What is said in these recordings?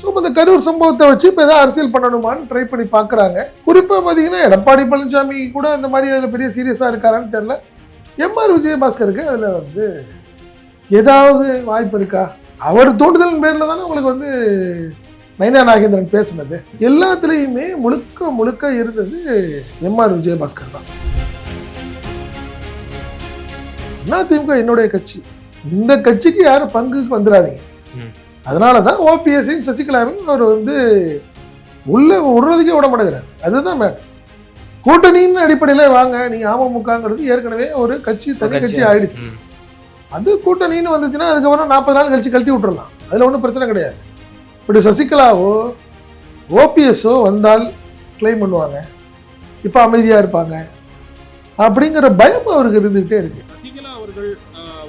So இந்த கரூர் சம்பவத்தை வச்சு இப்போ ஏதாவது அரசியல் பண்ணணுமான்னு ட்ரை பண்ணி பார்க்குறாங்க குறிப்பாக பார்த்தீங்கன்னா எடப்பாடி பழனிசாமி கூட அந்த மாதிரி அதில் பெரிய சீரியஸாக இருக்காரான்னு தெரில எம்ஆர் விஜயபாஸ்கருக்கு அதில் வந்து ஏதாவது வாய்ப்பு இருக்கா? அவர் தூண்டுதலின் பேரில் தானே உங்களுக்கு வந்து நைனா நாகேந்திரன் பேசுனது. எல்லாத்துலேயுமே முழுக்க முழுக்க இருந்தது எம்ஆர் விஜயபாஸ்கர் தான். அதிமுக என்னுடைய கட்சி. இந்த கட்சிக்கு யாரும் பங்குக்கு வந்துடாதீங்க. அதனால தான் ஓபிஎஸ்ஸையும் சசிகலாவையும் அவர் வந்து உள்ள விடுறதுக்கே விட மாட்டேங்கிறார் அதுதான் மேடம் கூட்டணியின் அடிப்படையில் வாங்க நீங்க அமமுகங்கிறது ஏற்கனவே ஒரு கட்சி தனி கட்சி ஆயிடுச்சு. அது கூட்டணின்னு வந்துச்சுன்னா அதுக்கப்புறம் நாற்பது நாள் கழிச்சு கழட்டி விட்டுறலாம். அதில் ஒன்றும் பிரச்சனை கிடையாது. இப்படி சசிகலாவோ ஓபிஎஸ்ஸோ வந்தால் கிளைம் பண்ணுவாங்க. இப்போ அமைதியாக இருப்பாங்க. அப்படிங்கிற பயம் அவருக்கு இருந்துகிட்டே இருக்கு. சசிகலா அவர்கள்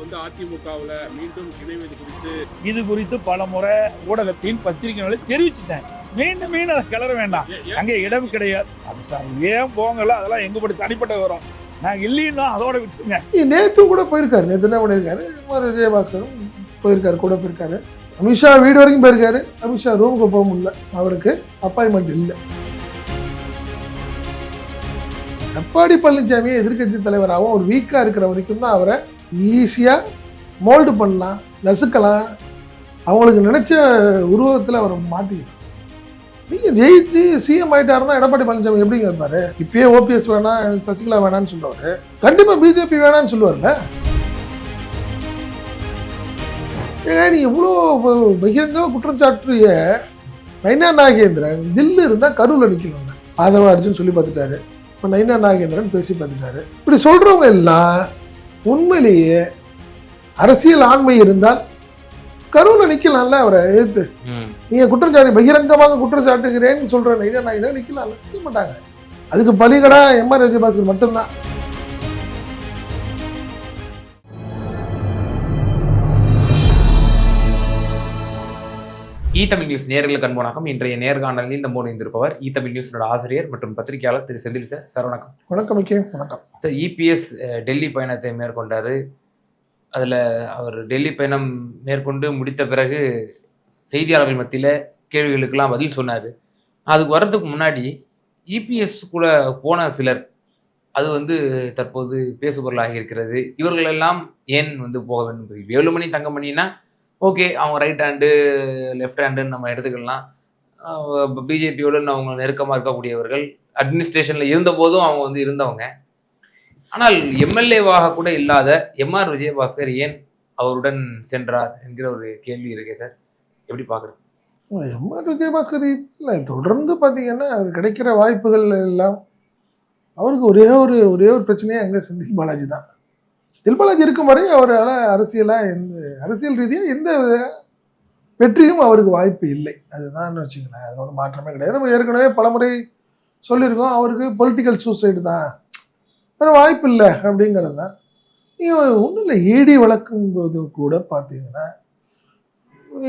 வந்து அதிமுகவுல மீண்டும் இணைவது இது குறித்து பல முறை ஊடகத்தின் பத்திரிகைகளை தெரிவிச்சிட்டேன். மீண்டும் மீண்டும் அதை கிளற வேண்டாம். அங்கே இடம் கிடையாது. அது சார் ஏன் போங்கல? அதெல்லாம் எங்க படி தனிப்பட்ட வரும் நாங்கள் இல்லைன்னா அதோட விட்டுருங்க. நேற்று கூட போயிருக்காரு. நேற்று என்ன பண்ணியிருக்காரு? விஜயபாஸ்கரும் போயிருக்காரு கூட போயிருக்காரு. அமித்ஷா வீடு வரைக்கும் போயிருக்காரு. அமித்ஷா ரூமுக்கு போக முடியல. அவருக்கு அப்பாயின்மெண்ட் இல்லை. எடப்பாடி பழனிசாமி எதிர்க்கட்சி தலைவராகவும் ஒரு வீக்காக இருக்கிற வரைக்கும் தான் அவரை ஈஸியாக மோல்டு பண்ணலாம். நசுக்கலாம் அவங்களுக்கு நினைச்ச உருவத்தில் அவரை மாற்றிக்கலாம் நீங்கள் ஜெயிச்சு சிஎம் ஆயிட்டாருன்னா எடப்பாடி பழனிசாமி எப்படிங்க இருப்பார்? இப்பயே ஓபிஎஸ் வேணாம் சசிகலா வேணாம்னு சொல்லுவார். கண்டிப்பாக பிஜேபி வேணாம்னு சொல்லுவார்ல? ஏ நீ இவ்வளோ பகிரங்கமாக குற்றம் சாட்டுறிய நைனா நாகேந்திரன் தில்லு இருந்தால் கரூரில் நிற்கணும் ஆதவ அர்ஜுன் சொல்லி பார்த்துட்டாரு. இப்போ நைனா நாகேந்திரன் பேசி பார்த்துட்டாரு. இப்படி சொல்கிறவங்க எல்லாம் உண்மையிலேயே அரசியல் ஆண்மை இருந்தால் கரூரில் நிற்கலாம்ல அவரை எதிர்த்து. நீங்க குற்றச்சாட்டு பகிரங்கமாக குற்றம் சாட்டுகிறேன்னு சொல்ற நைனா நாகேந்திரன் நிற்கலாம் நிற்க மாட்டாங்க. அதுக்கு பலிகடா எம்ஆர் விஜயபாஸ்கர் மட்டும்தான். இ தமிழ் நியூஸ் நேர்களுக்கு அன்பு வணக்கம். இன்றைய நேர்காணலில் நம்ம இணைந்திருப்பவர் இ தமிழ் நியூஸோட ஆசிரியர் மற்றும் பத்திரிகையாளர் திரு செந்தில் சார். சார் வணக்கம். வணக்கம் வணக்கம். சார் இபிஎஸ் டெல்லி பயணத்தை மேற்கொண்டாரு. அதில் அவர் டெல்லி பயணம் மேற்கொண்டு முடித்த பிறகு செய்தியாளர்கள் மத்தியில் கேள்விகளுக்கெல்லாம் பதில் சொன்னார். அதுக்கு வர்றதுக்கு முன்னாடி இபிஎஸ் கூட போன சிலர் அது வந்து தற்போது பேசுபொருளாகி இருக்கிறது. இவர்களெல்லாம் ஏன் வந்து போக வேண்டும் வேலுமணி தங்கமணினா ஓகே அவங்க ரைட் ஹேண்டு லெஃப்ட் ஹேண்டுன்னு நம்ம எடுத்துக்கலாம். பிஜேபியோடு அவங்க நெருக்கமாக இருக்கக்கூடியவர்கள் அட்மினிஸ்ட்ரேஷனில் இருந்தபோதும் அவங்க வந்து இருந்தவங்க. ஆனால் எம்எல்ஏவாக கூட இல்லாத எம்ஆர் விஜயபாஸ்கர் ஏன் அவருடன் சென்றார் என்கிற ஒரு கேள்வி இருக்கே சார். எப்படி பார்க்குறது? எம்ஆர் விஜயபாஸ்கர் இல்லை தொடர்ந்து பார்த்தீங்கன்னா அவர் கிடைக்கிற வாய்ப்புகள் எல்லாம் அவருக்கு ஒரே ஒரு ஒரே ஒரு பிரச்சனையே அங்கே செந்தில் பாலாஜி தான். செந்தில் பாலாஜி இருக்கும் வரை அவரால் அரசியலாக எந்த அரசியல் ரீதியாக எந்த வெற்றியும் அவருக்கு வாய்ப்பு இல்லை. அதுதான் வச்சுங்களேன் அதனோட மாற்றமே கிடையாது. நம்ம ஏற்கனவே பலமுறை சொல்லியிருக்கோம் அவருக்கு பொலிட்டிக்கல் சூசைடு தான். வேறு வாய்ப்பு இல்லை அப்படிங்கிறது தான் நீங்கள் ஒன்றும் இல்லை ஈடி வழக்கும் போது கூட பார்த்தீங்கன்னா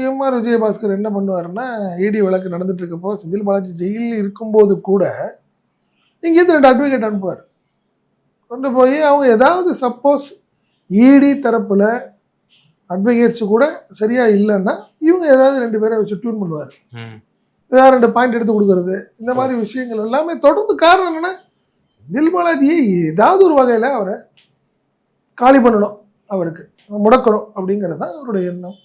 எம்ஆர் விஜயபாஸ்கர் என்ன பண்ணுவாருன்னா இடி வழக்கு நடந்துட்டு இருக்கப்போ செந்தில் பாலாஜி ஜெயிலில் இருக்கும்போது கூட இங்கேருந்து ரெண்டு அட்வொகேட் அனுப்புவார். கொண்டு போய் அவங்க ஏதாவது சப்போஸ் இடி தரப்புல அட்வொகேட்ஸ் கூட சரியா இல்லைன்னா இவங்க ஏதாவது ரெண்டு பேரை வச்சு டியூன் பண்ணுவார். ஏதாவது ரெண்டு பாயிண்ட் எடுத்து கொடுக்கறது இந்த மாதிரி விஷயங்கள் எல்லாமே தொடர்ந்து காரணம் என்னன்னா செந்தில் பாலாஜியை ஏதாவது ஒரு வகையில் அவரை காலி பண்ணணும் அவருக்கு முடக்கணும் அப்படிங்கிறது தான் அவருடைய எண்ணம்.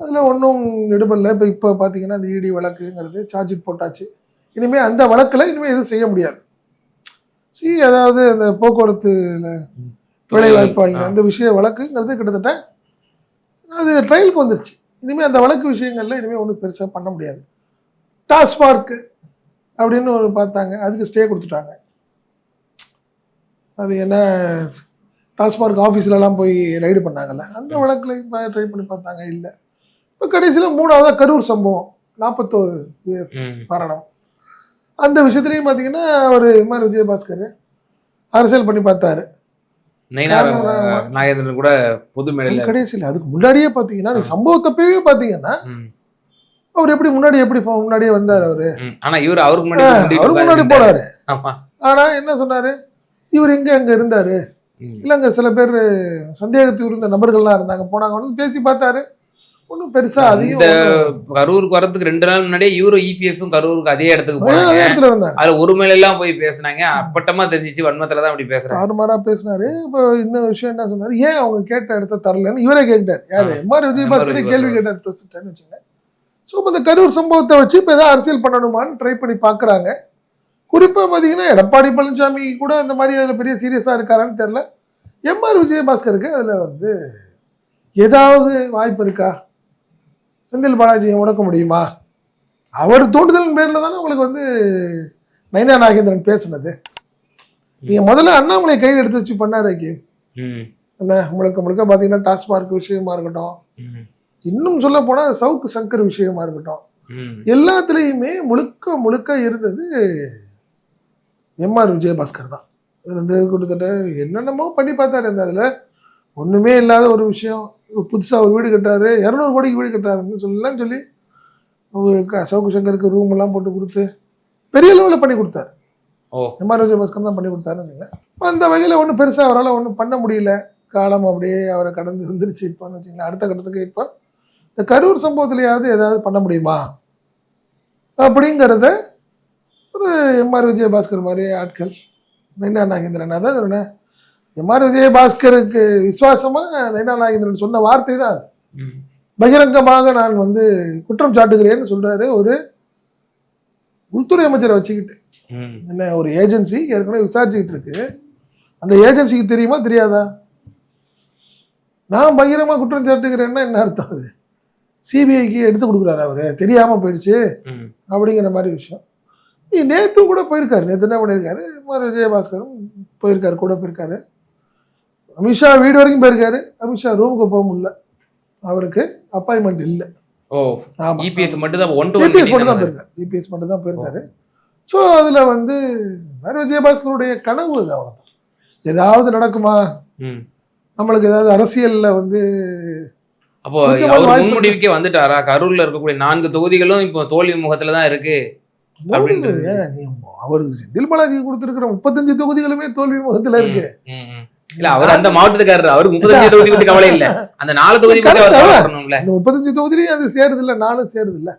அதில் ஒன்றும் எடுபடல. இப்போ இப்போ பார்த்தீங்கன்னா இந்த இடி வழக்குங்கிறது சார்ஜ் போட்டாச்சு. இனிமேல் அந்த வழக்கில் இனிமேல் எதுவும் செய்ய முடியாது. சி அதாவது அந்த போக்குவரத்து வேலை வாய்ப்பு வாங்கி அந்த விஷய வழக்குங்கிறது கிட்டத்தட்ட அது ட்ரையலுக்கு வந்துருச்சு. இனிமேல் அந்த வழக்கு விஷயங்கள்ல இனிமேல் ஒன்றும் பெருசாக பண்ண முடியாது. டாஸ்மார்க் அப்படின்னு ஒரு பார்த்தாங்க. அதுக்கு ஸ்டே கொடுத்துட்டாங்க. அது என்ன டாஸ்மார்க் ஆஃபீஸ்லலாம் போய் ரைடு பண்ணாங்கல்ல அந்த வழக்கில் இப்போ ட்ரை பண்ணி பார்த்தாங்க இல்லை. இப்போ கடைசியில் மூணாவதா கரூர் சம்பவம் நாற்பத்தோரு பேர் மரணம். அந்த விஷயத்துலையும் பார்த்தீங்கன்னா அவர் எம்ஆர் விஜயபாஸ்கர் அரசியல் பண்ணி பார்த்தாரு. நாகேந்திரன் கூட பொது மேடையில் கடைசியில் அதுக்கு முன்னாடியே பார்த்தீங்கன்னா சம்பவத்தப்பவே பார்த்தீங்கன்னா அவர் எப்படி முன்னாடி எப்படி முன்னாடியே வந்தார் அவர். ஆனா இவர் அவருக்கு முன்னாடி போனாரு. ஆமா. ஆனா என்ன சொன்னாரு? இவர் எங்க அங்க இருந்தாரு. இல்ல அங்க சில பேர் சந்தேகத்துக்கு இருந்த நபர்கள்லாம் இருந்தாங்க. போனாங்க. வந்து பேசி பார்த்தாரு. ஒன்றும் பெருசா அதிகம் கரூருக்கு வரதுக்கு ரெண்டு நாள் முன்னாடியே யூரோ இபிஎஸும் கரூருக்கு அதே இடத்துக்கு அதே போனாங்க. இடத்துல இருந்தாங்க அதுல ஒரு மேல எல்லாம் போய் பேசுனாங்க. அப்பட்டமா தெரிஞ்சிச்சு வன்மத்துல தான் அப்படி பேசுறாங்க தாறுமாறா பேசினாரு. இப்போ இன்னும் விஷயம் என்ன சொன்னாரு? ஏன் அவங்க கேட்ட இடத்த தரலன்னு இவரே கேட்டார் யாரு? ஆ. எம்ஆர் விஜயபாஸ்கரே. கேள்வி கேட்டார் பிரசிடன்ட் வச்சுங்க ஸோ இந்த கரூர் சம்பவத்தை வச்சு இப்போ ஏதாவது அரசியல் பண்ணணுமான்னு ட்ரை பண்ணி பார்க்குறாங்க குறிப்பாக பார்த்தீங்கன்னா எடப்பாடி பழனிசாமி கூட அந்த மாதிரி அதில் பெரிய சீரியஸாக இருக்காரான்னு தெரில எம்ஆர் விஜயபாஸ்கருக்கு அதில் வந்து ஏதாவது வாய்ப்பு இருக்கா? செந்தில் பாலாஜியை முடக்க முடியுமா? அவர் தூண்டுதலின் பேரில் தானே உங்களுக்கு வந்து நைனா நாகேந்திரன் பேசுனது. நீங்க முதல்ல அண்ணாமலை கையில் எடுத்து வச்சு பண்ணாரு கேம் என்ன முழுக்க முழுக்க பார்த்தீங்கன்னா டாஸ்மார்க் விஷயமா இருக்கட்டும். இன்னும் சொல்ல போனால் சவுக்கு சங்கர் விஷயமா இருக்கட்டும். எல்லாத்துலேயுமே முழுக்க முழுக்க இருந்தது எம்ஆர் விஜயபாஸ்கர் தான். இருந்து கிட்டத்தட்ட என்னென்னமோ பண்ணி பார்த்தாரு இந்த அதில் ஒன்றுமே இல்லாத ஒரு விஷயம். புதுசாக ஒரு வீடு கட்டுறாரு. இரநூறு கோடிக்கு வீடு கட்டுறாருன்னு சொல்லலாம் சொல்லி சவுக்கு சங்கருக்கு ரூம் எல்லாம் போட்டு கொடுத்து பெரிய லெவலில் பண்ணி கொடுத்தாரு. ஓ. எம்ஆர் விஜயபாஸ்கர் தான் பண்ணி கொடுத்தாருன்னு நினைக்கிறேன். அந்த வகையில் ஒன்றும் பெருசாக அவரால் ஒன்றும் பண்ண முடியல. காலம் அப்படியே அவரை கடந்து வந்துருச்சு இப்போன்னு வச்சுங்களேன் அடுத்த கட்டத்துக்கு இப்போ இந்த கரூர் சம்பவத்திலேயாவது ஏதாவது பண்ண முடியுமா? அப்படிங்கிறத ஒரு எம்ஆர் விஜயபாஸ்கர் மாதிரி ஆட்கள். நைனா நாகேந்திரன். அதான் சொன்னேன் எம்ஆர் விஜயபாஸ்கருக்கு விசுவாசமாக நைனா நாகேந்திரன் சொன்ன வார்த்தை தான் அது. பகிரங்கமாக நான் வந்து குற்றம் சாட்டுகிறேன்னு சொல்றாரு ஒரு உள்துறை அமைச்சரை வச்சுக்கிட்டு. என்ன ஒரு ஏஜென்சி ஏற்கனவே விசாரிச்சுக்கிட்டு இருக்கு. அந்த ஏஜென்சிக்கு தெரியுமா தெரியாதா? நான் பகிரமா குற்றம் சாட்டுகிறேன்னா என்ன அர்த்தம் அது? சிபிஐக்கு எடுத்து கொடுக்குறாரு அவரு. தெரியாம போயிடுச்சு. அப்படிங்கிற மாதிரி விஷயம். நீ நேத்து கூட போயிருக்காரு. நேத்து என்ன பண்ணியிருக்காரு விஜயபாஸ்கரும் போயிருக்காரு கூட போயிருக்காரு. அமித்ஷா வீடு வரைக்கும் போயிருக்காரு. அமித்ஷா ரூமுக்கு போக முடியல. அவருக்கு அப்பாயின்மெண்ட் இல்லை. ஓ இபிஎஸ் மட்டும் தான் ஒன் டு இபிஎஸ் மட்டும் தான் போயிருக்காரு. இபிஎஸ் மட்டும் தான் போயிருக்காரு. ஸோ அதுல வந்து விஜயபாஸ்கருடைய கனவு அது அவ்வளவுதான். ஏதாவது நடக்குமா. நம்மளுக்கு ஏதாவது அரசியல்ல வந்து அப்போ அவர் முன்முடிவுக்கே வந்துட்டாரா? கரூர்ல இருக்கக்கூடிய நான்கு தொகுதிகளும் இப்போ தோல்வி முகத்துல தான் இருக்கு. அவருக்கு செந்தில் பாலாஜி கொடுத்துருக்கிற முப்பத்தஞ்சு தொகுதிகளுமே தோல்வி முகத்துல இருக்கு. இல்ல அவர் அந்த மாவட்டத்துக்காரர். அவருக்கு முப்பத்தஞ்சு தொகுதி பத்தி கவலை இல்ல. அந்த நாலு தொகுதி அந்த முப்பத்தஞ்சு தொகுதியிலையும் அது சேருது இல்ல நானும் சேருது இல்ல.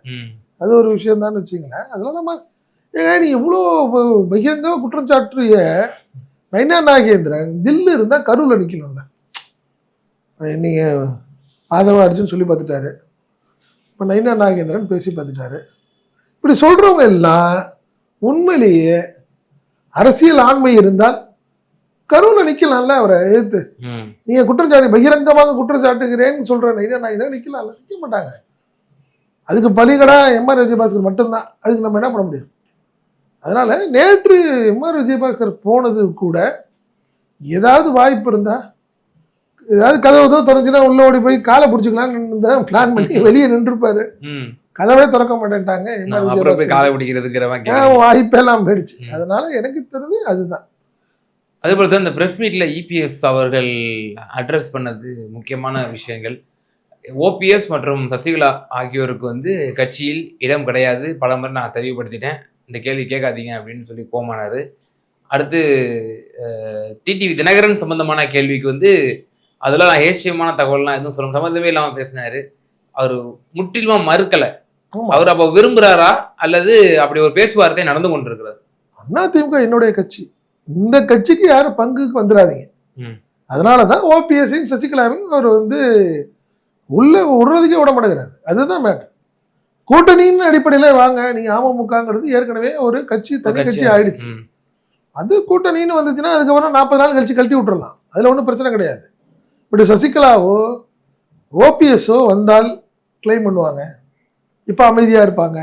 அது ஒரு விஷயம் தான் வச்சுங்களேன். அதெல்லாம் நம்ம ஏங்க நீ இவ்வளோ பகிரங்க குற்றம் சாட்டுறிய நைனா நாகேந்திரன் தில்லு இருந்தா கரூர்ல நிக்கணும்ல. நீங்க ஆதவ அர்ஜுன் சொல்லி பார்த்துட்டாரு. இப்போ நைனா நாகேந்திரன் பேசி பார்த்துட்டாரு. இப்படி சொல்றவங்க எல்லாம் உண்மையிலேயே அரசியல் ஆண்மை இருந்தால் கரூர்ல நிக்கலாம்ல அவரை எதிர்த்து. நீங்க குற்றச்சாட்டு பகிரங்கமாக குற்றம் சாட்டுகிறேன்னு சொல்ற நைனா நாகேந்திரன் நிக்கலாம்ல நிக்க மாட்டாங்க. அதுக்கு பலிகடா எம்ஆர் விஜயபாஸ்கர் மட்டும்தான். அதுக்கு நம்ம என்ன பண்ண முடியும்? அதனால நேற்று எம்ஆர் விஜயபாஸ்கர் போனது கூட ஏதாவது வாய்ப்பு இருந்தா ஏதாவது கதவு தான் திறந்துச்சுன்னா உள்ள ஓடி போய் காலை பிடிச்சிக்கலாம்னு தான் பிளான் பண்ணி வெளியே நின்றுப்பாரு. ம். கதவே திறக்க மாட்டேன்ட்டாங்க. அப்புறம் காலை பிடிக்கிறதுங்கிற வாய்ப்பெல்லாம் போயிடுச்சு. அதனால எனக்கு தெரிஞ்சு அதுதான். அதே போல தான் இந்த பிரஸ் மீட்ல இபிஎஸ் அவர்கள் அட்ரஸ் பண்ணது முக்கியமான விஷயங்கள். ஓபிஎஸ் மற்றும் சசிகலா ஆகியோருக்கு வந்து கட்சியில் இடம் கிடையாது. பல முறை நான் தெளிவுபடுத்திட்டேன். இந்த கேள்வி கேட்காதீங்க அப்படின்னு சொல்லி கோமானாரு. அடுத்து டிடிவி தினகரன் சம்பந்தமான கேள்விக்கு வந்து அதெல்லாம் நான் ஏசியமான தகவல்லாம் எதுவும் சொல்ல சம்மந்தமே இல்லாம பேசினாரு. அவர் முற்றிலுமா மறுக்கல. அவர் அப்போ விரும்புறாரா? அல்லது அப்படி ஒரு பேச்சுவார்த்தை நடந்து கொண்டிருக்கிறது? அதிமுக என்னுடைய கட்சி. இந்த கட்சிக்கு யாரும் பங்குக்கு வந்துடாதீங்க ம். அதனால தான் ஓபிஎஸ்ஸையும் சசிகலாவையும் அவர் வந்து உள்ள விடுறதுக்கே விட மாட்டேங்கிறாரு. அதுதான் மேட்டர் கூட்டணியின் அடிப்படையில் வாங்க நீங்க அமமுகங்கிறது ஏற்கனவே ஒரு கட்சி தனி கட்சி ஆயிடுச்சு. அது கூட்டணின்னு வந்துச்சுன்னா அதுக்கப்புறம் நாற்பது நாள் கழிச்சு கழட்டி விட்டுறலாம். அதில் ஒன்றும் பிரச்சனை கிடையாது. இப்படி சசிகலாவோ ஓபிஎஸ்ஓ வந்தால் கிளைம் பண்ணுவாங்க. இப்போ அமைதியாக இருப்பாங்க.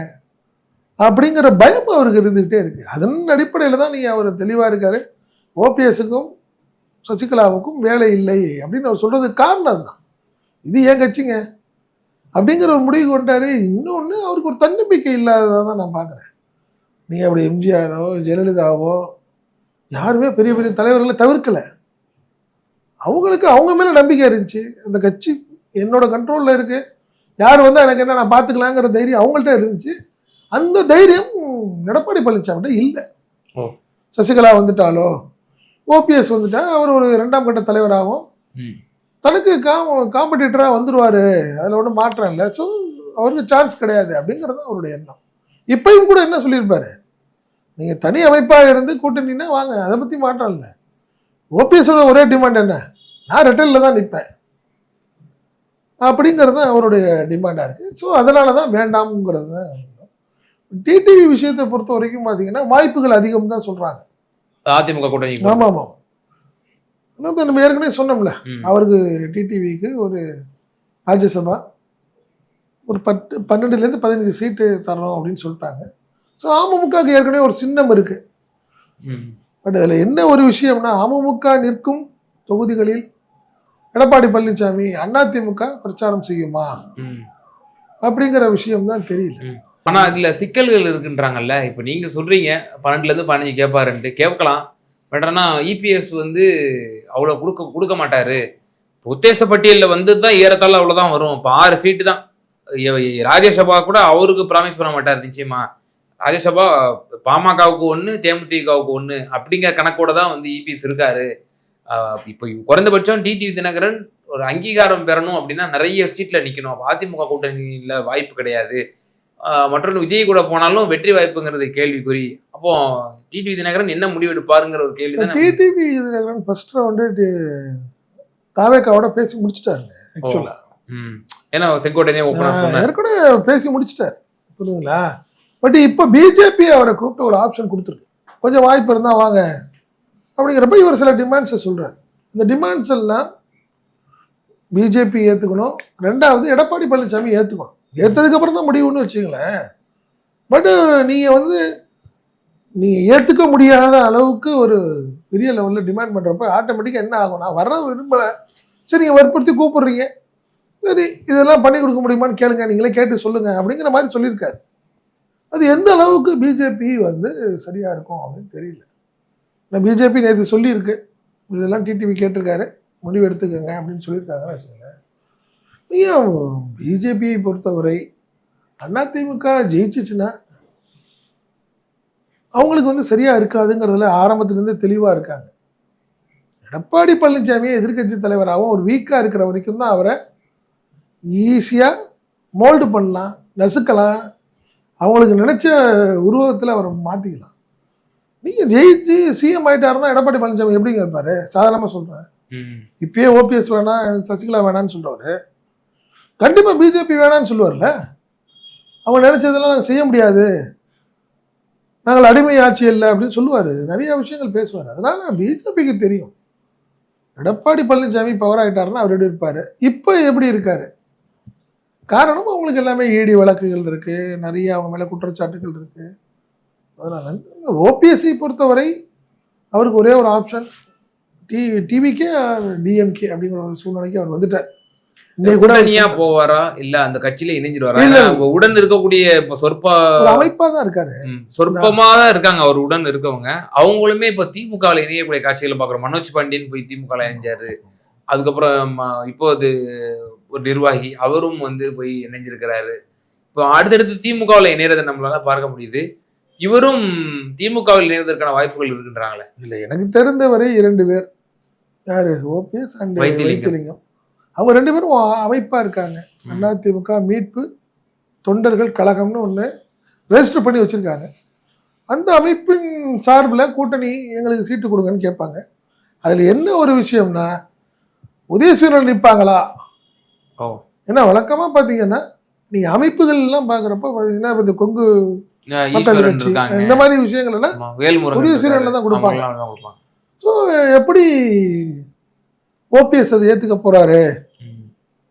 அப்படிங்கிற பயம் அவருக்கு இருந்துக்கிட்டே இருக்கு. அதன் அடிப்படையில் தான் நீங்கள் அவர் தெளிவாக இருக்கார். ஓபிஎஸுக்கும் சசிகலாவுக்கும் வேலை இல்லை அப்படின்னு அவர் சொல்கிறதுக்கு காரணம் அதுதான். இது ஏன் கட்சிங்க? அப்படிங்கிற ஒரு முடிவு கொண்டார் இன்னொன்று அவருக்கு ஒரு தன்னம்பிக்கை இல்லாததாக தான் நான் பார்க்குறேன் நீங்கள் அப்படி எம்ஜிஆரோ ஜெயலலிதாவோ யாருமே பெரிய பெரிய தலைவர்களை தவிர்க்கலை. அவங்களுக்கு அவங்க மேலே நம்பிக்கை இருந்துச்சு. அந்த கட்சி என்னோட கண்ட்ரோலில் இருக்குது யார் வந்தா எனக்கு என்ன நான் பார்த்துக்கலாங்கிற தைரியம் அவங்கள்ட்ட இருந்துச்சு. அந்த தைரியம் எடப்பாடி பழனிசாமிகிட்ட இல்லை. ஓ. சசிகலா வந்துட்டாலோ ஓபிஎஸ் வந்துட்டா அவர் ஒரு இரண்டாம் கட்ட தலைவராகவும். தனக்கு காம் காம்படிட்டராக வந்துடுவார் அதில் ஒன்றும் மாற்றம் இல்லை. ஸோ அவருக்கு சான்ஸ் கிடையாது அப்படிங்கிறது அவருடைய எண்ணம். இப்பயும் கூட என்ன சொல்லியிருப்பாரு? நீங்கள் தனி அமைப்பாக இருந்து கூட்டணின்னா வாங்க அதை பற்றி மாற்றம் இல்லை. ஓபிஎஸோட ஒரே டிமாண்ட் என்ன? நான் ரெட்டலில் தான் நிற்பேன் அப்படிங்கிறது தான் அவருடைய டிமாண்டாக இருக்குது ஸோ அதனால தான் வேண்டாம்ங்கிறது தான் டிடிவி விஷயத்தை பொறுத்த வரைக்கும் பார்த்தீங்கன்னா வாய்ப்புகள் அதிகம் தான் சொல்கிறாங்க அதிமுக கூட்டணி ஆமாம் ஆமாம். இன்னும் நம்ம ஏற்கனவே சொன்னோம்ல. அவருக்கு டிடிவிக்கு ஒரு ராஜ்யசபா ஒரு பத்து பன்னெண்டுலேருந்து பதினஞ்சு சீட்டு தரோம் அப்படின்னு சொல்லிட்டாங்க. ஸோ அமமுகவுக்கு ஏற்கனவே ஒரு சின்னம் இருக்குது. பட் அதில் என்ன ஒரு விஷயம்னா அமமுக நிற்கும் தொகுதிகளில் எடப்பாடி பழனிசாமி அதிமுக பிரச்சாரம் செய்யுமா. அப்படிங்கிற விஷயம் தான் தெரியல ஆனா அதுல சிக்கல்கள் இருக்குன்றாங்கல்ல. இப்ப நீங்க சொல்றீங்க பன்னெண்டுல இருந்து பதினஞ்சு கேட்பாருன்ட்டு கேட்கலாம். பட் ஆனா இபிஎஸ் வந்து அவ்வளவு கொடுக்க கொடுக்க மாட்டாரு. உத்தேச பட்டியலில் வந்து தான் ஏறத்தாழ அவ்வளவுதான் வரும். இப்போ ஆறு சீட்டு தான். ராஜ்யசபா கூட அவருக்கு ப்ராமிஸ் பண்ண மாட்டார் நிச்சயமா. ராஜ்யசபா பாமகவுக்கு ஒன்று தேமுதிகவுக்கு ஒன்று அப்படிங்கிற கணக்கோட தான் வந்து இபிஎஸ் இருக்காரு. ஆஹ் இப்போ குறைந்தபட்சம் டிடிவி தினகரன் ஒரு அங்கீகாரம் பெறணும் அப்படின்னா நிறைய சீட்ல நிக்கணும். அதிமுக கூட்டணியில வாய்ப்பு கிடையாது. மற்றொன்று விஜய் கூட போனாலும் வெற்றி வாய்ப்புங்கிறது கேள்விக்குறி. அப்போ டிடிவி தினகரன் என்ன முடிவு எடுப்பாருங்கிற ஒரு கேள்வி தான். டிடிவி தினகரன் ஃபர்ஸ்ட் ரவுண்டு தாவேக்காவோட பேசி முடிச்சிட்டாருங்க ஆக்சுவலாக. ஏன்னா செங்கோட்டையனே ஓப்பனா சொன்னார். ஏற்கனவே பேசி முடிச்சிட்டார். புரியுதுங்களா? பட் இப்போ பிஜேபி அவரை கூப்பிட்டு ஒரு ஆப்ஷன் கொடுத்துருக்கு. கொஞ்சம் வாய்ப்பு இருந்தால் வாங்க. அப்படிங்கிறப்ப இவர் சில டிமாண்ட்ஸை சொல்கிறார் இந்த டிமாண்ட்ஸ் எல்லாம் பிஜேபி ஏற்றுக்கணும் ரெண்டாவது எடப்பாடி பழனிசாமி ஏற்றுக்கணும் ஏற்றதுக்கப்புறம் தான் முடிவுன்னு வச்சுங்களேன் பட்டு நீங்கள் வந்து நீங்கள் ஏற்றுக்க முடியாத அளவுக்கு ஒரு பெரிய லெவலில் டிமாண்ட் பண்ணுறப்ப ஆட்டோமேட்டிக்காக என்ன ஆகும்? நான் வர விரும்பலை. சரி நீங்கள் வற்புறுத்தி கூப்பிடுறீங்க. சரி இதெல்லாம் பண்ணி கொடுக்க முடியுமான்னு கேளுங்க. நீங்களே கேட்டு சொல்லுங்கள் அப்படிங்கிற மாதிரி சொல்லியிருக்காரு. அது எந்த அளவுக்கு பிஜேபி வந்து சரியாக இருக்கும் அப்படின்னு தெரியல. நான் பிஜேபி நேற்று சொல்லியிருக்கு. இதெல்லாம் டிடிவி கேட்டிருக்காரு. முடிவு எடுத்துக்கோங்க அப்படின்னு சொல்லியிருக்காங்கன்னு வச்சுக்கோங்களேன் நீங்கள் பிஜேபியை பொறுத்தவரை அதிமுக ஜெயிச்சிச்சுன்னா அவங்களுக்கு வந்து சரியாக இருக்காதுங்கிறதுல ஆரம்பத்துலேருந்து தெளிவாக இருக்காங்க. எடப்பாடி பழனிசாமியை எதிர்க்கட்சி தலைவராகவும் ஒரு வீக்காக இருக்கிற வரைக்கும் தான் அவரை ஈஸியாக மோல்டு பண்ணலாம் நசுக்கலாம். அவங்களுக்கு நினச்ச உருவத்தில் அவரை மாற்றிக்கலாம் நீங்கள் ஜெயிச்சு சிஎம் ஆயிட்டாருன்னா எடப்பாடி பழனிசாமி எப்படிங்க இருப்பாரு? சாதாரணமாக சொல்கிறேன். இப்பயே ஓபிஎஸ் வேணாம் எனக்கு சசிகலா வேணான்னு சொல்கிறவர் கண்டிப்பாக பிஜேபி வேணான்னு சொல்லுவார்ல. அவங்க நினச்சதெல்லாம் நாங்கள் செய்ய முடியாது. நாங்கள் அடிமை ஆட்சி இல்லை அப்படின்னு சொல்லுவார். நிறைய விஷயங்கள் பேசுவார். அதனால பிஜேபிக்கு தெரியும். எடப்பாடி பழனிசாமி பவர் ஆகிட்டாருன்னா அவர் எப்படி இருப்பார்? இப்போ எப்படி இருக்காரு? காரணம் அவங்களுக்கு எல்லாமே ஈடி வழக்குகள் இருக்கு. நிறைய அவங்க மேலே குற்றச்சாட்டுகள் இருக்கு. அதனால ஓபிஎஸ்சி பொறுத்தவரை அவருக்கு ஒரே ஒரு ஆப்ஷன் டி டிவிக்கே டிஎம்கே அப்படிங்கிற ஒரு சூழ்நிலைக்கு அவர் வந்துட்டார். சொன்னார். போவாரா? இல்ல அந்த கட்சியில இணைஞ்சிருவாரா உடன் இருக்கக்கூடிய சொற்ப அமைப்பா தான் இருக்காரு. சொற்பமா தான் இருக்காங்க அவர் உடன் இருக்கவங்க. அவங்களுமே இப்ப திமுகவில் இணையக்கூடிய காட்சிகளை பாக்குறோம் மனோஜ் பாண்டியன் போய் திமுக இணைஞ்சாரு. அதுக்கப்புறம் இப்போ அது ஒரு நிர்வாகி. அவரும் வந்து போய் இணைஞ்சிருக்கிறாரு. இப்போ அடுத்தடுத்து திமுகவில் இணையறதை நம்மளால பார்க்க முடியுது. இவரும் திமுகவில் இணைவதற்கான வாய்ப்புகள் இருக்குன்றாங்களே? இல்லை எனக்கு தெரிந்தவரை இரண்டு பேர். யாரு? OPS and Vaithilingam. அவங்க ரெண்டு பேரும் அ- அமைப்பா இருக்காங்க. அதிமுக மீட்பு தொண்டர்கள் கழகம்னு ஒன்று ரெஜிஸ்டர் பண்ணி வச்சிருக்காங்க. அந்த அமைப்பின் சார்பில் கூட்டணி எங்களுக்கு சீட்டு கொடுங்கன்னு கேட்பாங்க. அதில் என்ன ஒரு விஷயம்னா உதயசூரன் நிற்பாங்களா? ஓ. ஏன்னா வழக்கமாக பார்த்தீங்கன்னா நீங்கள் அமைப்புகள் எல்லாம் பார்க்குறப்ப பார்த்தீங்கன்னா இந்த கொங்கு இந்த மாதிரி விஷயங்கள் எல்லாம் வேல்முருகன் தான் கொடுப்பாங்க. ஸோ எப்படி ஓபிஎஸ் அதை ஏற்றுக்க போறாரு.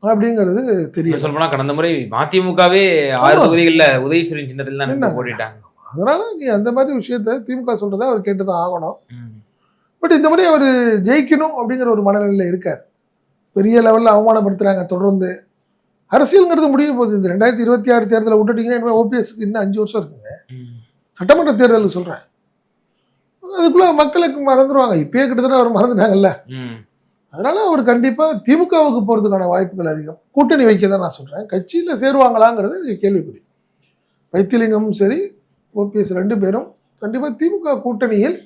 அப்படிங்கிறது தெரியல இன்னும் சொல்லப்போனா கடந்த முறை மதிமுகவே ஆறு. தொகுதிகள்ல உதயசூரியன் சின்னத்தில் தான். போட்டிட்டாங்க அதனால நீ அந்த மாதிரி விஷயத்த திமுக சொல்றதை அவர் கேட்டு தான் ஆகணும். பட் இந்த மாதிரி அவர் ஜெயிக்கணும் அப்படிங்கிற ஒரு மனநிலையில் இருக்கார் பெரிய லெவலில் அவமானப்படுத்துறாங்க தொடர்ந்து அரசியலுங்கிறது முடிய போகுது. இந்த ரெண்டாயிரத்தி இருபத்தி ஆறு தேர்தலை விட்டுட்டீங்கன்னா இனிமேல் ஓபிஎஸ்க்கு இன்னும் அஞ்சு வருஷம் இருக்குங்க. சட்டமன்ற தேர்தலுக்கு சொல்கிறேன் அதுக்குள்ள மக்களுக்கு மறந்துடுவாங்க இப்பயே கிட்டத்தட்ட அவர் மறந்துட்டாங்கல்ல. அதனால அவர் கண்டிப்பாக திமுகவுக்கு போகிறதுக்கான வாய்ப்புகள் அதிகம். கூட்டணி வைக்க தான் நான் சொல்கிறேன் கட்சியில் சேருவாங்களாங்கிறது கேள்விக்குறி. வைத்திலிங்கமும் சரி ஓபிஎஸ் ரெண்டு பேரும் கண்டிப்பாக திமுக கூட்டணியில்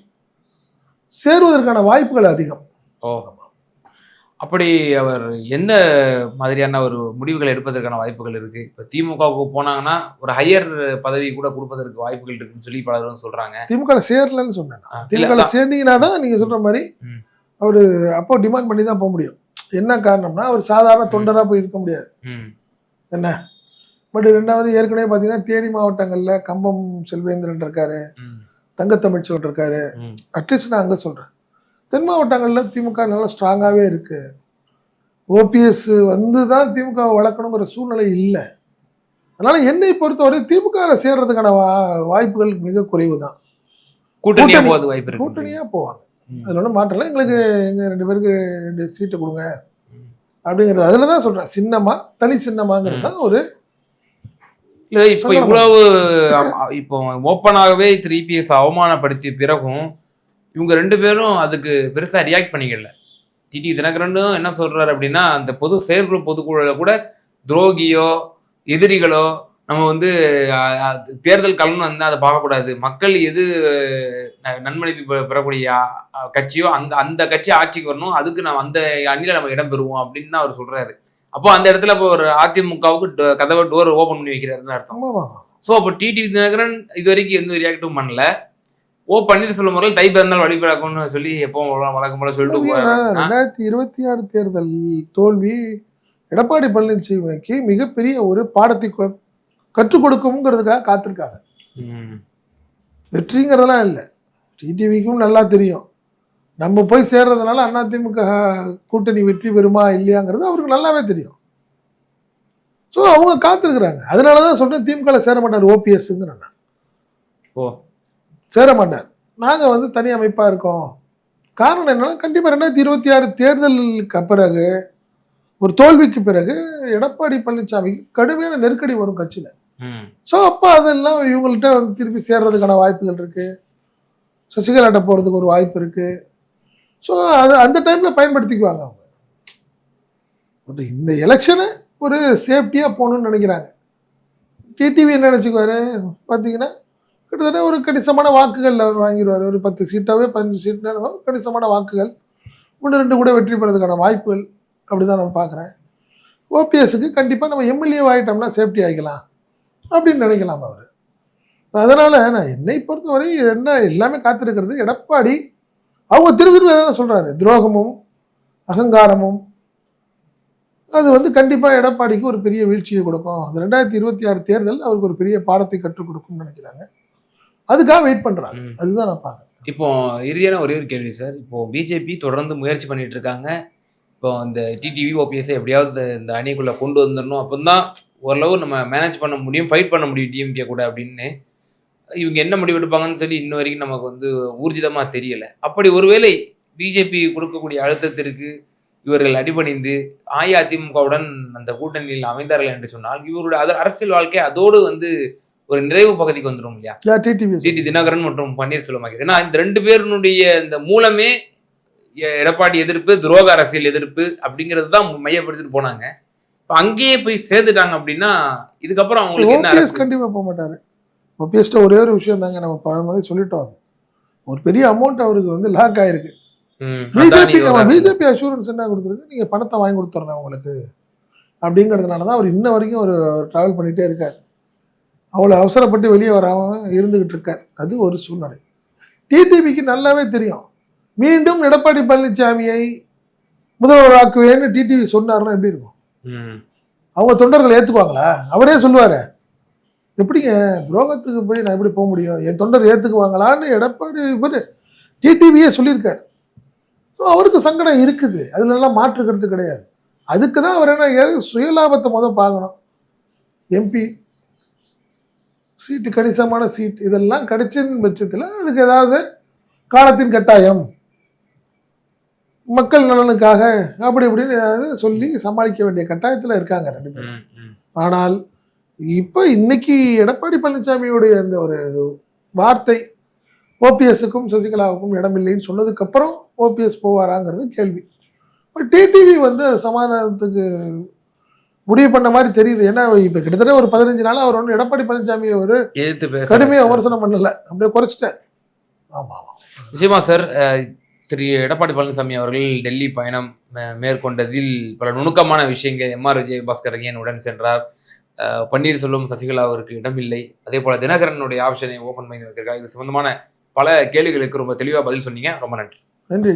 சேருவதற்கான வாய்ப்புகள் அதிகம். ஓ. அப்படி அவர் எந்த மாதிரியான ஒரு முடிவுகளை எடுப்பதற்கான வாய்ப்புகள் இருக்கு? இப்ப திமுகவுக்கு போனாங்கன்னா ஒரு ஹையர் பதவி கூட கொடுப்பதற்கு வாய்ப்புகள் இருக்குன்னு சொல்லி பலரும் சொல்றாங்க. திமுக சேரலன்னு சொன்னேன் திமுக சேர்ந்தீங்கன்னா தான் நீங்க சொல்ற மாதிரி. அவரு அப்போ டிமாண்ட் பண்ணி தான் போக முடியும். என்ன காரணம்னா அவர் சாதாரண தொண்டரா போய் இருக்க முடியாது. என்ன? பட் ரெண்டாவது ஏற்கனவே பார்த்தீங்கன்னா தேனி மாவட்டங்கள்ல கம்பம் செல்வேந்திரன் இருக்காரு. தங்கத்தமிழ்ச்சோன் இருக்காரு. அட்லீஸ்ட் நான் அங்கே சொல்கிறேன் தென் மாவட்டங்களில் திமுக நல்லா ஸ்ட்ராங்காகவே இருக்கு. ஓபிஎஸ் வந்து தான் திமுக வளர்க்கணுங்கிற சூழ்நிலை இல்லை. அதனால என்னை பொறுத்தவரை திமுகவில் சேர்றதுக்கான வா வாய்ப்புகள் மிக குறைவு தான் கூட்டணி- கூட்டணியாக போவாங்க. அதில் ஒன்றும் மாற்றல எங்களுக்கு எங்கள் ரெண்டு பேருக்கு ரெண்டு சீட்டு கொடுங்க. அப்படிங்கிறது அதில் தான் சொல்கிறேன் சின்னமா தனி சின்னமாங்கிறது தான் ஒரு இல்ல இப்ப. இவ்வளவு இப்போ ஓப்பனாகவே திரு இபிஎஸ் அவமானப்படுத்திய பிறகும் இவங்க ரெண்டு பேரும் அதுக்கு பெருசா ரியாக்ட் பண்ணிக்கல. டிடி தினகரனும் என்ன சொல்றாரு அப்படின்னா அந்த பொது செயற்குழு பொதுக்குழுல கூட துரோகியோ எதிரிகளோ நம்ம வந்து தேர்தல் களம்னு வந்து அதை பார்க்கக்கூடாது. மக்கள் எது நன்மதிப்பு பெறக்கூடிய கட்சியோ அந்த அந்த கட்சி ஆட்சிக்கு வரணும். அதுக்கு நம்ம அந்த அணியில நம்ம இடம் பெறுவோம் அப்படின்னு தான் அவர் சொல்றாரு. அப்போ அந்த இடத்துல இப்போ ஒரு அதிமுகவுக்கு கதவை டோர் ஓபன் பண்ணி வைக்கிறாருன்னு அர்த்தம். ஸோ அப்போ டிடி தினகரன் இது வரைக்கும் எந்த ரியாக்டும் பண்ணல. ஓ பன்னீர்செல்வம் அவர்கள் தை பிறந்தால் வழிபிறக்கும்னு சொல்லி எப்போ வழக்கம் போல சொல்லிட்டு ரெண்டாயிரத்தி இருபத்தி ஆறு தேர்தல் தோல்வி எடப்பாடி பழனிசாமிக்கு மிகப்பெரிய ஒரு பாடத்தை கற்றுக் கொடுக்கும்ங்கிறதுக்காக காத்திருக்காங்க வெற்றிங்கிறதெல்லாம் இல்லை. டிடிவிக்கும் நல்லா தெரியும். நம்ம போய் சேர்றதுனால அதிமுக கூட்டணி வெற்றி பெறுமா இல்லையாங்கிறது அவருக்கு நல்லாவே தெரியும். ஸோ அவங்க காத்திருக்கிறாங்க. அதனால தான் சொல்றேன் திமுகவில் சேர மாட்டார் ஓபிஎஸ்ங்கிறேன். ஓ. சேர மாட்டார். நாங்கள் வந்து தனி அமைப்பாக இருக்கோம். காரணம் என்னன்னா கண்டிப்பாக ரெண்டாயிரத்தி இருபத்தி ஆறு தேர்தலுக்கு பிறகு ஒரு தோல்விக்கு பிறகு எடப்பாடி பழனிசாமிக்கு கடுமையான நெருக்கடி வரும் கட்சியில். ஸோ அப்போ அதெல்லாம் இவங்கள்ட்ட வந்து திருப்பி சேர்றதுக்கான வாய்ப்புகள் இருக்கு. சசிகலாட்ட போகிறதுக்கு ஒரு வாய்ப்பு இருக்கு. ஸோ அது அந்த டைமில் பயன்படுத்திக்குவாங்க அவங்க. பட் இந்த எலெக்ஷனை ஒரு சேஃப்டியாக போகணும்னு நினைக்கிறாங்க. டிடிவி என்ன நினச்சிக்குவாரு? பார்த்தீங்கன்னா கிட்டத்தட்ட ஒரு கணிசமான வாக்குகள் அவர் வாங்கிடுவார். ஒரு பத்து சீட்டாகவே பதினஞ்சு சீட்டாக கணிசமான வாக்குகள். ஒன்று ரெண்டு கூட வெற்றி பெறதுக்கான வாய்ப்புகள் அப்படி தான் நான் பார்க்குறேன். ஓபிஎஸ்க்கு கண்டிப்பாக நம்ம எம்எல்ஏ ஆகிட்டோம்னா சேஃப்டி ஆகிக்கலாம் அப்படின்னு நினைக்கலாம் அவர். அதனால் நான் என்னை பொறுத்தவரை என்ன எல்லாமே காத்திருக்கிறது எடப்பாடி. அவங்க திரு திரும்ப தானே சொல்கிறாரு துரோகமும் அகங்காரமும். அது வந்து கண்டிப்பாக எடப்பாடிக்கு ஒரு பெரிய வீழ்ச்சியை கொடுக்கும். அது ரெண்டாயிரத்தி இருபத்தி ஆறு தேர்தல் அவருக்கு ஒரு பெரிய பாடத்தை கற்றுக் கொடுக்கும்னு நினைக்கிறாங்க. அதுக்காக வெயிட் பண்ணுறாங்க ம். அதுதான் நான் பார்க்குறேன். இப்போ இறுதியான ஒரே ஒரு கேள்வி சார். இப்போ பிஜேபி தொடர்ந்து முயற்சி பண்ணிட்டு இருக்காங்க. இப்போ இந்த டிடிவி ஓபிஎஸ் எப்படியாவது இந்த- அணிக்குள்ள கொண்டு வந்துடணும் அப்பந்தான் ஓரளவு நம்ம மேனேஜ் பண்ண முடியும் ஃபைட் பண்ண முடியும் டிஎம்கே கூட அப்படின்னு. இவங்க என்ன முடிவு எடுப்பாங்கன்னு சொல்லி இன்ன வரைக்கும் நமக்கு வந்து ஊர்ஜிதமா தெரியல. அப்படி ஒருவேளை பிஜேபி கொடுக்கக்கூடிய அழுத்தத்திற்கு இவர்கள் அடிபணிந்து அஇஅதிமுகவுடன் அந்த கூட்டணியில் அமைந்தார்கள் என்று சொன்னால் இவருடைய அரசியல் வாழ்க்கை அதோடு வந்து ஒரு நிறைவு பகுதிக்கு வந்துடும் இல்லையா? டிடி தினகரன் மற்றும் பன்னீர்செல்வம் ஆகியோர் ஏன்னா இந்த ரெண்டு பேருனுடைய இந்த மூலமே எடப்பாடி எதிர்ப்பு துரோக அரசியல் எதிர்ப்பு அப்படிங்கிறது தான் மையப்படுத்திட்டு போனாங்க. இப்போ அங்கேயே போய் சேர்ந்துட்டாங்க அப்படின்னா இதுக்கப்புறம் அவங்களுக்கு என்ன கண்டிப்பாக போக மாட்டார். ஓபிஎஸ்ட்ட ஒரே ஒரு விஷயம் தாங்க நம்ம பல முறை சொல்லிட்டோம் அது. ஒரு பெரிய அமௌண்ட் அவருக்கு வந்து லாக் ஆயிருக்கு. பிஜேபி. பிஜேபி அஷூரன்ஸ் என்ன கொடுத்துருக்கு? நீங்கள் பணத்தை வாங்கி கொடுத்துட்றேன் உங்களுக்கு. அப்படிங்கிறதுனால தான் அவர் இன்ன வரைக்கும் ஒரு ட்ராவல் பண்ணிகிட்டே இருக்கார். அவ்வளோ அவசரப்பட்டு வெளியே வராமல் இருந்துகிட்டு இருக்கார். அது ஒரு சூழ்நிலை. டிடிவிக்கு நல்லாவே தெரியும். மீண்டும் எடப்பாடி பழனிசாமியை முதல்வராக்குவேன்னு டிடிவி சொன்னார்னா எப்படி இருக்கும்? ம், அவங்க தொண்டர்கள் ஏற்றுக்குவாங்களா அவரே சொல்லுவார். எப்படிங்க துரோகத்துக்கு போய் நான் எப்படி போக முடியும்? என் தொண்டர் ஏற்றுக்குவாங்களான்னு எடப்பாடி இவர் டிடிவியே சொல்லியிருக்காரு. ஸோ அவருக்கு சங்கடம் இருக்குது. அதுலலாம் மாற்று கருத்து கிடையாது. அதுக்கு தான் அவர் என்ன சுயலாபத்தை முதல் பார்க்கணும். எம்பி சீட்டு கணிசமான சீட் இதெல்லாம் கிடைச்சின் பட்சத்தில் அதுக்கு ஏதாவது காலத்தின் கட்டாயம். மக்கள் நலனுக்காக அப்படி இப்படின்னு ஏதாவது சொல்லி சமாளிக்க வேண்டிய கட்டாயத்தில் இருக்காங்க ரெண்டு பேரும். ஆனால் இப்போ இன்னைக்கு எடப்பாடி பழனிசாமியுடைய அந்த ஒரு வார்த்தை ஓபிஎஸ்க்கும் சசிகலாவுக்கும் இடமில்லைன்னு சொன்னதுக்கப்புறம் ஓபிஎஸ் போவாராங்கிறது கேள்வி. பட் டிடிவி வந்து அது சமாதானத்துக்கு முடிவு பண்ண மாதிரி தெரியுது. ஏன்னா இப்போ கிட்டத்தட்ட ஒரு பதினஞ்சு நாள் அவர் ஒன்றும் எடப்பாடி பழனிசாமியை ஒரு எதிர்த்து கடுமையாக விமர்சனம் பண்ணல. அப்படியே குறைச்சிட்டார் ஆமாம் ஆமாம் நிச்சயமா சார் திரு எடப்பாடி பழனிசாமி அவர்கள் டெல்லி பயணம் மேற்கொண்டதில் பல நுணுக்கமான விஷயங்கள் எம்ஆர் விஜயபாஸ்கர் ஏன் உடன் சென்றார். பன்னீர்செல்வம் சசிகலா அவருக்கு இடமில்லை அதே போல தினகரனுடைய ஆப்ஷனை ஓபன் பண்ணி வைத்திருக்கார் இது சம்பந்தமான பல கேள்விகளுக்கு ரொம்ப தெளிவா பதில் சொன்னீங்க. ரொம்ப நன்றி. நன்றி